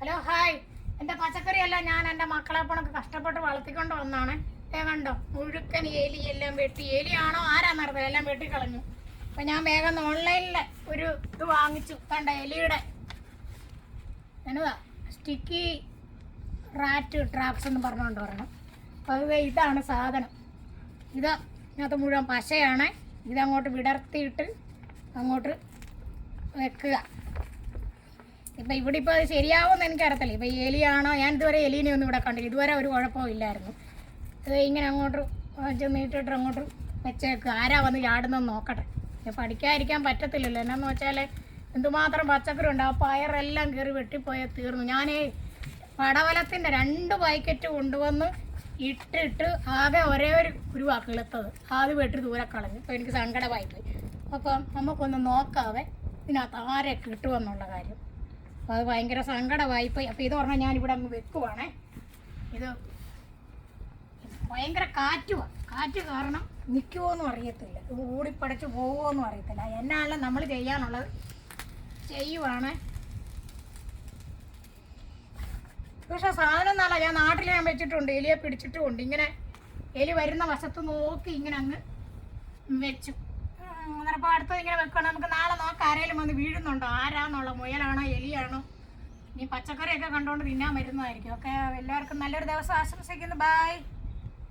Hello hi. എന്റെ പച്ചക്കറിയെല്ലാം ഞാൻ എന്റെ മക്കളെ പോണക്ക് കഷ്ടപ്പെട്ട് വളർത്തിക്കൊണ്ട് വന്നാണ്. കണ്ടോ മുഴുക്കൻ എലി എല്ലാം വെട്ടി. എലിയാണോ അറിയാം എല്ലാം വെട്ടി കളഞ്ഞു അപ്പം ഞാൻ വേഗം ഓൺലൈനിൽ ഒരു ഇത് വാങ്ങിച്ചു. കണ്ട എലിയുടെ. എന്നതാ സ്റ്റിക്കി റാറ്റ് ട്രാപ്സ് എന്ന് പറഞ്ഞുകൊണ്ട് പറയണം അപ്പോൾ ഇതാണ് സാധനം. ഇത് ഇതിനകത്ത് മുഴുവൻ പശയാണ്. ഇതങ്ങോട്ട് വിടർത്തിയിട്ട് അങ്ങോട്ട് വെക്കുക. ഇപ്പം ഇവിടെ ഇപ്പോൾ അത് ശരിയാവുമെന്ന് എനിക്കറിയത്തില്ല. ഇപ്പം എലിയാണോ? ഞാൻ ഇതുവരെ എലീനെ ഒന്നും ഇവിടെ കണ്ടില്ല. ഇതുവരെ ഒരു കുഴപ്പവും ഇല്ലായിരുന്നു. ഇത് ഇങ്ങനെ അങ്ങോട്ട് നീട്ടിട്ട് അങ്ങോട്ട് വെച്ചേക്കും. ആരാ വന്ന് ചാടുന്നെന്ന് നോക്കട്ടെ. പഠിക്കാതിരിക്കാൻ പറ്റത്തില്ലല്ലോ. എന്നാന്ന് വെച്ചാൽ എന്തുമാത്രം പച്ചക്കറി ഉണ്ട് ആ പയറെല്ലാം കയറി വെട്ടിപ്പോയ തീർന്നു. ഞാൻ പടവലത്തിന്റെ രണ്ട് പാക്കറ്റ് കൊണ്ടുവന്ന് ഇട്ടിട്ട് ആകെ ഒരേ ഒരു കുരുവാ കിളുത്തത് അത് വെട്ടി ദൂരെ കളഞ്ഞു. അപ്പോൾ എനിക്ക് സങ്കടമായി പോയി അപ്പം നമുക്കൊന്ന് നോക്കാതെ ഇതിനകത്ത് ആരെ കിട്ടുമെന്നുള്ള കാര്യം. അപ്പോൾ അത് ഭയങ്കര സങ്കടമായിപ്പോയി അപ്പോൾ ഇത് പറഞ്ഞാൽ ഞാനിവിടെ അങ്ങ് വെക്കുവാണേ. ഇത് ഭയങ്കര കാറ്റുമാണ് കാറ്റ് കാരണം നിൽക്കുമോയെന്നും അറിയത്തില്ല. ഇത് ഓടിപ്പടച്ച് പോകുമോന്നും അറിയത്തില്ല. എന്നാണല്ലോ നമ്മൾ ചെയ്യാനുള്ളത്? ചെയ്യുവാണ്. പക്ഷെ സാധനം എന്നല്ല ഞാൻ നാട്ടിൽ ഞാൻ വെച്ചിട്ടുണ്ട്. എലിയെ പിടിച്ചിട്ടുമുണ്ട്. ഇങ്ങനെ എലി വരുന്ന വശത്ത് നോക്കി ഇങ്ങനെ അങ്ങ് വെച്ചു. അന്നേരപ്പോൾ അടുത്തത് ഇങ്ങനെ വെക്കണം നമുക്ക് നാളെ നോക്കാം ആരെങ്കിലും വന്ന് വീഴുന്നുണ്ടോ? ആരാന്നുള്ള മുയലാണോ എലിയാണോ? ഇനി പച്ചക്കറിയൊക്കെ കണ്ടുകൊണ്ട് തിന്നാൻ വരുന്നതായിരിക്കും. ഓക്കെ എല്ലാവർക്കും നല്ലൊരു ദിവസം ആശംസിക്കുന്നു. ബൈ.